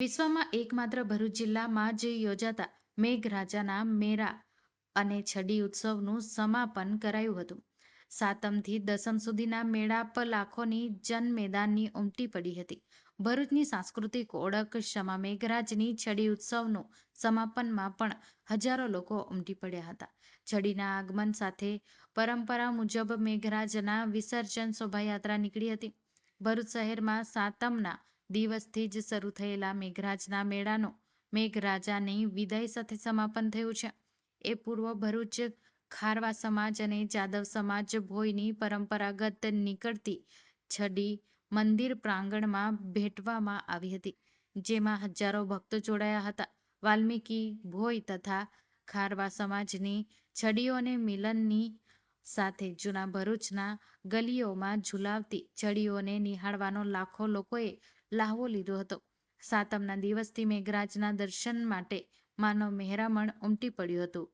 વિશ્વમાં એકમાત્ર ભરૂચ જિલ્લામાં જ યોજાતા મેઘરાજાના મેરા અને છડી ઉત્સવનું સમાપન કરાયું હતું. સાતમથી દસમ સુધીના મેળાપ લાખોની જનમેદાનની ઉમટી પડી હતી. ભરૂચની સાંસ્કૃતિક ઓળખ ક્ષમા મેઘરાજની છડી ઉત્સવનું સમાપનમાં પણ હજારો લોકો ઉમટી પડ્યા હતા. છડીના આગમન સાથે પરંપરા મુજબ મેઘરાજના વિસર્જન શોભાયાત્રા નીકળી હતી. ભરૂચ શહેરમાં સાતમના દિવસથી જ શરૂ થયેલા મેઘરાજના મેળાનો મેઘરાજાની વિદાય સાથે સમાપન થયું છે. એ પૂર્વ ભરૂચ ખારવા સમાજ અને જાદવ સમાજ ભોયની પરંપરાગત નીકળતી છડી મંદિર પ્રાંગણમાં ભેટવામાં આવી હતી, જેમાં હજારો ભક્તો જોડાયા હતા. વાલ્મીકી ભોય તથા ખારવા સમાજની છડીઓને મિલનની સાથે જૂના ભરૂચના ગલીઓમાં ઝુલાવતી છડીઓને નિહાળવાનો લાખો લોકોએ લ્હાવો લીધો હતો. સાતમના દિવસથી મેઘરાજના દર્શન માટે માનવ મહેરામણ ઉમટી પડ્યું હતું.